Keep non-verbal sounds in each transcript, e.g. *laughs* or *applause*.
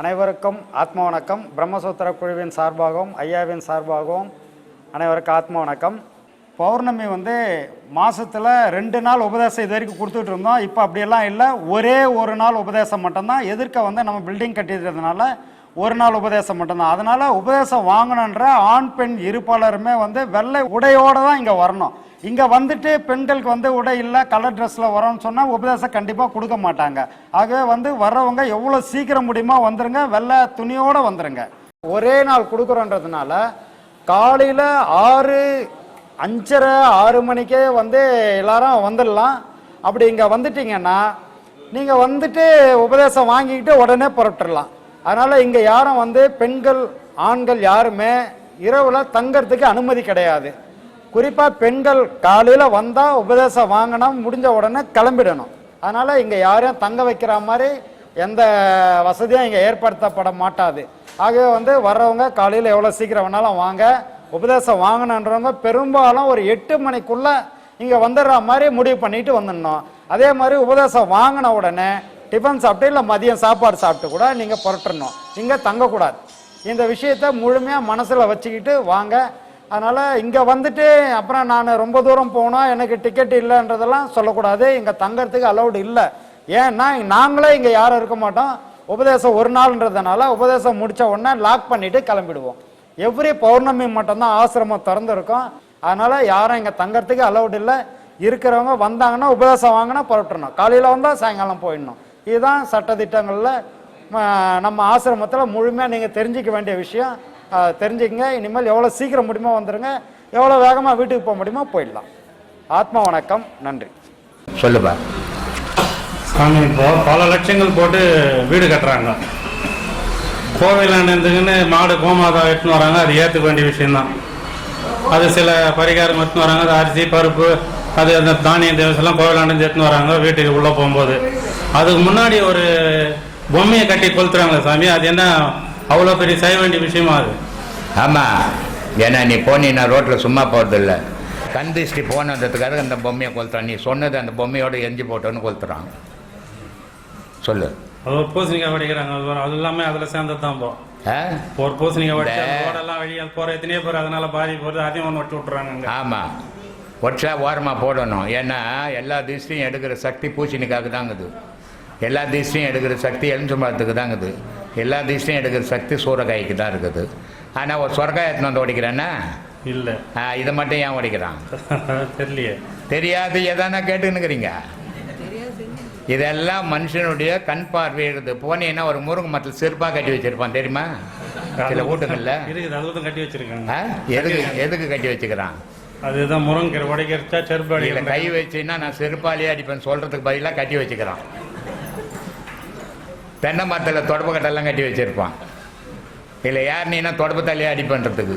அனைவருக்கும் ஆத்ம வணக்கம். பிரம்மசூத்திர குழுவின் சார்பாகவும் ஐயாவின் சார்பாகவும் அனைவருக்கும் ஆத்ம வணக்கம். பௌர்ணமி வந்து மாதத்தில் ரெண்டு நாள் உபதேசம் இது வரைக்கும் கொடுத்துட்டு இருந்தோம். இப்போ அப்படியெல்லாம் இல்லை. ஒரே ஒரு நாள் உபதேசம் மட்டும்தான். எதிர்க்க வந்து நம்ம பில்டிங் கட்டிடுறதுனால ஒரு நாள் உபதேசம் மட்டும்தான். அதனால உபதேசம் வாங்கணுன்ற ஆண் பெண் இருப்பாளருமே வந்து வெள்ளை உடையோட தான் இங்கே வரணும். இங்கே வந்துட்டு பெண்களுக்கு வந்து உடை இல்லை கலர் ட்ரெஸ்ஸில் வரோம்னு சொன்னால் உபதேசம் கண்டிப்பாக கொடுக்க மாட்டாங்க. ஆகவே வந்து வர்றவங்க எவ்வளோ சீக்கிரம் முடியுமோ வந்துருங்க வெள்ளை துணியோடு வந்துருங்க. ஒரே நாள் கொடுக்குறோன்றதுனால காலையில் ஆறு அஞ்சரை ஆறு மணிக்கே வந்து எல்லாரும் வந்துடலாம். அப்படி இங்கே வந்துட்டீங்கன்னா நீங்கள் வந்துட்டு உபதேசம் வாங்கிக்கிட்டு உடனே புறப்பட்டுடலாம். அதனால் இங்கே யாரும் வந்து பெண்கள் ஆண்கள் யாருமே இரவில் தங்கறதுக்கு அனுமதி கிடையாது. குறிப்பாக பெண்கள் காலையில் வந்தால் உபதேசம் வாங்கினா முடிஞ்ச உடனே கிளம்பிடணும். அதனால் இங்கே யாரையும் தங்க வைக்கிற மாதிரி எந்த வசதியும் இங்கே ஏற்படுத்தப்பட மாட்டாது. ஆகவே வந்து வர்றவங்க காலையில் எவ்வளோ சீக்கிரம் வேணாலும் வாங்க. உபதேசம் வாங்கணுன்றவங்க பெரும்பாலும் ஒரு எட்டு மணிக்குள்ளே இங்கே வந்துடுற மாதிரி முடிவு பண்ணிட்டு வந்துடணும். அதே மாதிரி உபதேசம் வாங்கின உடனே டிஃபன் சாப்பிட்டு இல்லை மதியம் சாப்பாடு சாப்பிட்டு கூட நீங்கள் புரட்டணும். இங்கே தங்கக்கூடாது. இந்த விஷயத்த முழுமையாக மனசில் வச்சுக்கிட்டு வாங்க. அதனால் இங்கே வந்துட்டு அப்புறம் நான் ரொம்ப தூரம் போனால் எனக்கு டிக்கெட் இல்லைன்றதெல்லாம் சொல்லக்கூடாது. இங்கே தங்கறதுக்கு அலௌடு இல்லை. ஏன்னா நாங்களே இங்கே யாரும் இருக்க மாட்டோம். உபதேசம் ஒரு நாள்ன்றதுனால உபதேசம் முடிச்ச உடனே லாக் பண்ணிவிட்டு கிளம்பிடுவோம். எவ்ரி பௌர்ணமி மட்டும்தான் ஆசிரமம் திறந்துருக்கும். அதனால் யாரும் இங்கே தங்கறதுக்கு அலௌடு இல்லை. இருக்கிறவங்க வந்தாங்கன்னா உபதேசம் வாங்கினா புறப்பட்டுறணும் காலையில் வந்தால் சாயங்காலம் போயிடணும். இதுதான் சட்டதிட்டங்களில் ம- நம்ம ஆசிரமத்தில் முழுமையாக நீங்கள் தெரிஞ்சிக்க வேண்டிய விஷயம். தெரிஞ்சுக்கங்க. இனிமேல் எவ்வளோ சீக்கிரம் முடியுமோ வந்துடுங்க எவ்வளோ வேகமாக வீட்டுக்கு போக முடியுமோ போயிடலாம். ஆத்ம வணக்கம். நன்றி. சொல்லுப்பா. சாமி இப்போ பல லட்சங்கள் போட்டு வீடு கட்டுறாங்க. கோவிலாண்டுன்னு மாடு கோமாதா எடுத்துன்னு வராங்க. அது ஏற்றுக்க வேண்டிய விஷயம்தான். அது சில பரிகாரம் எடுத்துன்னு வராங்க. அது அரிசி பருப்பு அது அந்த தானிய தேவசெல்லாம் கோவிலாண்டு எடுத்துன்னு வராங்க. வீட்டுக்கு உள்ளே போகும்போது. அதுக்கு முன்னாடி ஒரு பொம்மையை கட்டி கொளுத்துறாங்களே சாமி அது என்ன அவ்வளோ பெரிய செய்ய வேண்டிய விஷயமா அது? ஆமாம் ஏன்னா நீ போனீன்னா ரோட்டில் சும்மா போகிறதில்ல கண் திருஷ்டி போனதுக்காக அந்த பொம்மையை கொளுத்துறான். நீ சொன்னது அந்த பொம்மையோட எஞ்சி போட்டோன்னு கொளுத்துறான். சொல்லு. அது ஒரு பூசணிக்காய் வடிக்கிறாங்க. அது எல்லாமே அதில் சேர்ந்தது தான் போ. ஆ? ஒரு பூசணிக்காய் வடி ரோடெல்லாம் வழி அது போகிற எத்தனையோ பேர் அதனால பாதி போகிறது அதையும் ஒன்று வச்சு விட்றாங்க. ஆமாம் ஒற்றா ஓரமாக போடணும். ஏன்னா எல்லா திசையும் எடுக்கிற சக்தி பூசணிக்காக தாங்குது. எல்லா திசையும் எடுக்கிற சக்தி எலுமிச்சம்பழத்துக்கு தாங்குது எல்லா திசையும் எடுக்கிற சக்தி சூறக்காய்க்கு தான் இருக்குது. ஆனால் ஒரு சொரக்காய் எடுத்துன்னு வந்து ஓடிக்கிறேன்னா? இல்லை. இதை மட்டும் ஏன் ஓடிக்கிறான்? *laughs* தெரியலையே. தெரியாது எதானா கேட்டுன்னுக்கிறீங்க? இதெல்லாம் மனுஷனுடைய கண் பார்வை இருக்குது. போனீங்கன்னா ஒரு முருங்கை மரத்தில் செருப்பாக கட்டி வச்சிருப்பான் தெரியுமா? சில வீட்டுங்கள்ல இருக்குது அது தான் கட்டி வச்சிருக்காங்க. ஆ? எதுக்கு எதுக்கு கட்டி வச்சுக்கிறான்? அதுதான் முருங்கீரை உடைக்கிறச்சா செருப்பு இல்லை அடிக்கிற கை வச்சுன்னா நான் செருப்பாலேயே அடிப்பேன் சொல்கிறதுக்கு பதிலாக கட்டி வச்சுக்கிறான். தென்னை மரத்தில் தொடப்பு கட்டெல்லாம் கட்டி வச்சிருப்பான். இல்லை யார் நீனா தொடப்பு தலையே அடிப்பன்றதுக்கு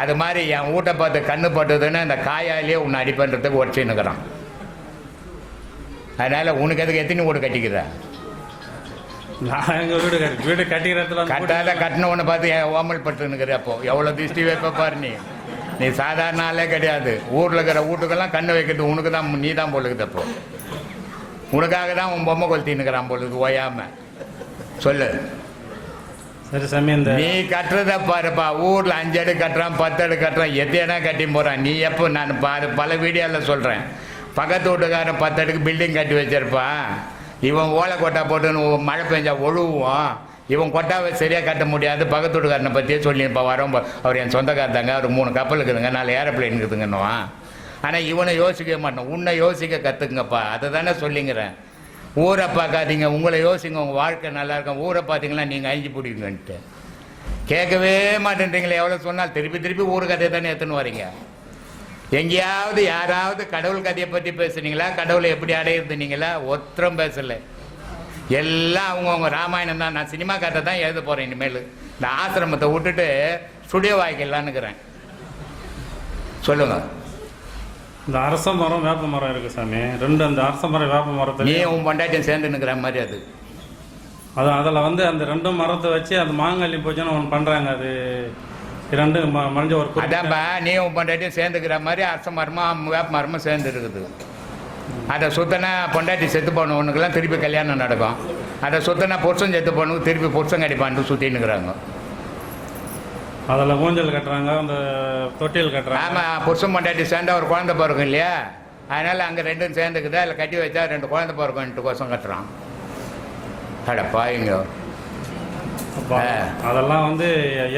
அது மாதிரி என் வீட்டை பார்த்து கண்ணு பட்டுதுன்னு அந்த காயாலேயே உன்னை அடிப்பன்றதுக்கு உடச்சின்னுக்கிறான் அதனால் உனக்கு எதுக்கு எத்தனை வீடு கட்டிக்கிற? நான் வீடு கட்டி வீடு கட்டிக்கிற இடத்துல வந்து கட்டாத கட்டின ஒன்று பார்த்து ஓமல் பட்டுனுக்குற அப்போ. எவ்வளோ திருஷ்டி வைப்ப பாரு நீ. நீ சாதாரண ஆளே கிடையாது. ஊரில் இருக்கிற வீட்டுக்கெல்லாம் கண்ணு வைக்கிறது உனக்கு தான் நீ தான் போலுக்குது அப்போ. உனக்காக தான் உன் பொம்மை கொளுத்தின்னுக்கிறான் போலுக்கு ஓயாம. சொல்லு. சரி சாமி இந்த நீ கட்டுறத பாருப்பா. ஊரில் அஞ்சு அடி கட்டுறான் பத்து அடி கட்டுறான் எத்தையனா கட்டி போகிறான் நீ எப்போ நான் பாரு பல வீடியோவில் சொல்கிறேன் பக்கத்து வீட்டுக்காரன் பத்து அடிக்கு பில்டிங் கட்டி வச்சிருப்பான் இவன் ஓலை கொட்டா போட்டுன்னு மழை பெஞ்சா ஒழுவுவான் இவன் கொட்டாவை சரியாக கட்ட முடியாது. பக்கத்து வீட்டுக்காரனை பற்றியே சொல்லியிருப்பான். வரோம் அவர் என் சொந்தக்காரத்தாங்க அவர் மூணு கப்பல் இருக்குதுங்க. நாலு ஏரோப்ளேன் இருக்குதுங்கன்னுவான். ஆனால் இவனை யோசிக்க மாட்டான் உன்னை யோசிக்க கற்றுக்குங்கப்பா அதை தானே சொல்லிங்கிறேன். ஊரை பார்க்காதீங்க. உங்களை யோசிங்க. உங்கள் வாழ்க்கை நல்லா இருக்கும். ஊரை பார்த்தீங்களா நீங்கள் அழிஞ்சு பிடிக்குங்கன்ட்டு கேட்கவே மாட்டேன்றீங்களே. எவ்வளோ சொன்னால் திருப்பி திருப்பி ஊர் கதையை தானே எடுத்துன்னு வரீங்க. எங்கேயாவது யாராவது கடவுள் கதையை பற்றி பேசுனீங்களா? கடவுளை எப்படி அடையிருந்தீங்களா ஒத்தரும் பேசலை. எல்லாம் அவங்கவுங்க ராமாயணம் தான். நான் சினிமா கதை தான் எழுத போகிறேன் இனிமேல். இந்த ஆசிரமத்தை விட்டுட்டு ஸ்டுடியோ வாய்க்கலான்னுக்கிறேன் சொல்லுங்கள் இந்த அரச மரம் வேப்ப மரம் இருக்கு சாமி. ரெண்டு அந்த அரச மரம் வேப்ப நீ மரத்துல உன் பொண்டாட்டியும் சேர்ந்து நிற்கிற மாதிரி அது. அது அதில் வந்து அந்த ரெண்டு மரத்தை வச்சு அந்த மாங்கல்யம் பூஜைன்னு ஒன்று பண்ணுறாங்க அது இரண்டு ம- மறைஞ்ச ஒரு குறிப்பிட்ட- அதான்ப்பா நீ உன் பொண்டாட்டியும் சேர்ந்துக்கிற மாதிரி அரச மரமும் வேப்ப மரமும் சேர்ந்து இருக்குது. அதை சுத்தனா பொண்டாட்டி செத்து போனவனுக்கெல்லாம் திருப்பி கல்யாணம் நடக்கும். அதை சுத்தனா புருஷன் செத்து போனவனுக்கு திருப்பி புருஷன் கடிப்பான்ட்டு சுற்றின்னுக்குறாங்க அதில் ஊஞ்சல் கட்டுறாங்க அந்த தொட்டில் கட்டுறாங்க. ஆமாம் புருஷன் பொண்டாட்டி சேர்ந்தா ஒரு குழந்தை பிறக்கும் இல்லையா? அதனால் அங்கே ரெண்டும் சேர்ந்துக்குது? அதில் கட்டி வச்சா ரெண்டு குழந்தை பிறக்கும்ன்ட்டு கோசம் கட்டுறான். அட பாயுங்க. அதெல்லாம் வந்து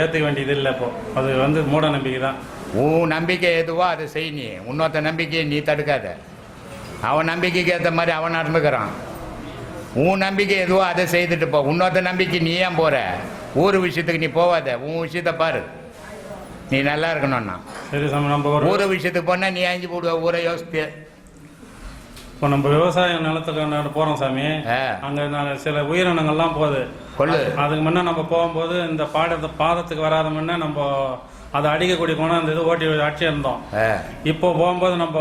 ஏற்றுக்க வேண்டியது இல்லை இப்போ. அது வந்து மூட நம்பிக்கை தான். உன் நம்பிக்கை எதுவோ அதை செய் நீ. இன்னொருத்த நம்பிக்கையை நீ தடுக்காத. அவன் நம்பிக்கைக்கு ஏற்ற மாதிரி அவன் நடந்துக்கிறான். உன் நம்பிக்கை எதுவோ அதை செய்துட்டு போ. இன்னொருத்த நம்பிக்கை நீ ஏன் போற? ஊர் விஷயத்துக்கு நீ போவாத. உன் விஷயத்த பாரு. நீ நல்லா இருக்கணும்னா. சரி சாமி நம்ம ஒரு ஊர் விஷயத்துக்கு போனா நீ அஞ்சு போடுவ ஊரை யோசித்து. இப்போ நம்ம விவசாய நிலத்துக்கு போகிறோம் சாமி. அங்கே சில உயிரினங்கள்லாம் போகுது. கொள்ளு. அது- அதுக்கு முன்னே நம்ம போகும்போது இந்த பாடத்தை பாதத்துக்கு வராத முன்னே நம்ம அதை அடிக்கக்கூடிய குணம் அந்த இது ஓட்டி அடிச்சு இருந்தோம். இப்போ போகும்போது நம்ம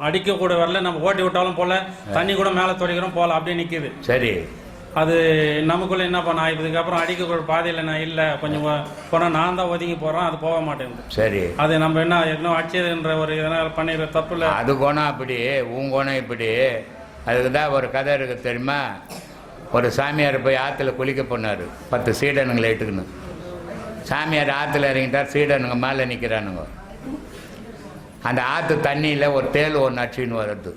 அடிக்க கூட வரல நம்ம ஓட்டி விட்டாலும் போல தண்ணி கூட மேலே தொடைக்கிறோம் போல அப்படியே நிற்கிது சரி. அது நமக்குள்ள என்ன பண்ண இதுக்கப்புறம் அடிக்க கூட பாதையில் நான் இல்லை கொஞ்சம் போனால் நான் தான் ஒதுங்கி போகிறோம் அது போக மாட்டேங்குது. சரி. அது நம்ம என்ன என்ன அடிச்சதுன்ற ஒரு இதனால் பண்ணிடுற தப்பு இல்லை அது குணம் அப்படி உன் குணம் இப்படி. அதுக்கு தான் ஒரு கதை இருக்கு தெரியுமா? ஒரு சாமியார் போய் ஆற்றுல குளிக்க போனார். பத்து சீடனுங்களை இட்டுக்குன்னு. சாமியார் ஆற்றுல இறங்கிட்டார் சீடனுங்க மேலே நிற்கிறானுங்க அந்த ஆற்று தண்ணியில் ஒரு தேள் ஒன்று அடிச்சுன்னு வருது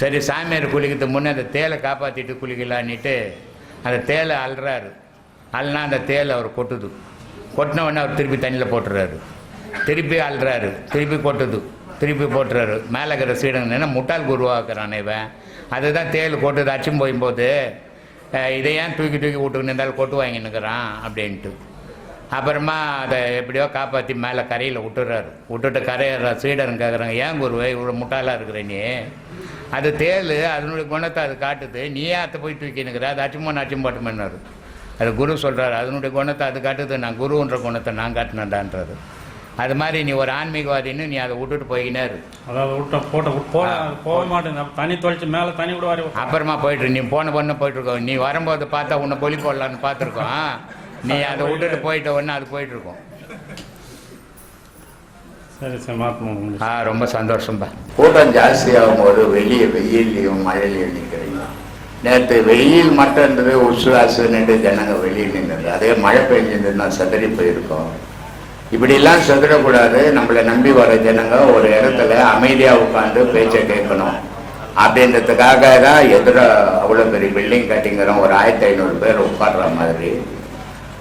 சரி சாமியார் குளிக்கிறதுக்கு முன்னே அந்த தேலை காப்பாற்றிட்டு குளிக்கலான்னுட்டு அந்த தேலை அல்றாரு அல்னா அந்த தேலை அவர் கொட்டுது. கொட்டின உடனே அவர் திருப்பி தண்ணியில் போட்டுறாரு. திருப்பி அல்றாரு திருப்பி கொட்டுது. திருப்பி போட்டுறாரு. மேலே இருக்கிற சீடங்கன்னா முட்டால் முட்டாள் குருவாக்குறான் இவன். அதுதான் தேல் கொட்டுது. அச்சும் போகும்போது இதை ஏன் தூக்கி தூக்கி விட்டுக்கின்னு இருந்தாலும் கொட்டு வாங்கினுக்கிறான் அப்படின்ட்டு. அப்புறமா அதை எப்படியோ காப்பாற்றி மேலே கரையில் விட்டுறாரு. விட்டுட்டு கரையிற சீடருங்க கேட்குறாங்க ஏன் குருவே இவ்வளோ முட்டாளாக இருக்கிற நீ? அது தேள் அதனுடைய குணத்தை அது காட்டுது. நீ ஏன் அதை போய் தூக்கினுக்கிற அது அச்சுமோ அச்சும் போட்டுமன்னாரு அது குரு சொல்கிறாரு அதனுடைய குணத்தை அது காட்டுது நான் குருன்ற குணத்தை நான் காட்டினேன்டான்றாரு. அது மாதிரி நீ ஒரு ஆன்மீகவாதின்னு நீ அதை விட்டுட்டு போய்கினே இரு அதாவது விட்ட போட்ட போக அப்ப தண்ணி தொலைச்சு மேலே தண்ணி கூட வர அப்புறமா போயிட்டு நீ போன பொண்ணு போயிட்டு இருக்கோம் நீ வரும்போது பார்த்தா உன்னை பொலி போடலான்னு பார்த்துருக்கோம். நீ அதை விட்டுட்டு போயிட்ட உடனே அது போயிட்டு இருக்கோம் சரி சரி மாற்றணும் ஆ ரொம்ப சந்தோஷம்பா. கூட்டம் ஜாஸ்தியாகும் போது வெளியே வெயில்லையும் மழையிலையும் நிற்கிறீங்க நேற்று வெயில் மட்டும் இருந்தது உசுவாசுன்னுட்டு ஜனங்க வெளியே நின்றுது. அதே மழை பெஞ்சிருந்ததுன்னா செதறி போயிருக்கோம். இப்படிலாம் செதறக்கூடாது. நம்மளை நம்பி வர ஜனங்க ஒரு இடத்துல அமைதியாக உட்காந்து பேச்சை கேட்கணும். அப்படின்றதுக்காக தான் எதிர அவ்வளோ பெரிய பில்டிங் கட்டிங்கிறோம் ஒரு ஆயிரத்தி ஐநூறு பேர் உட்கார்ற மாதிரி.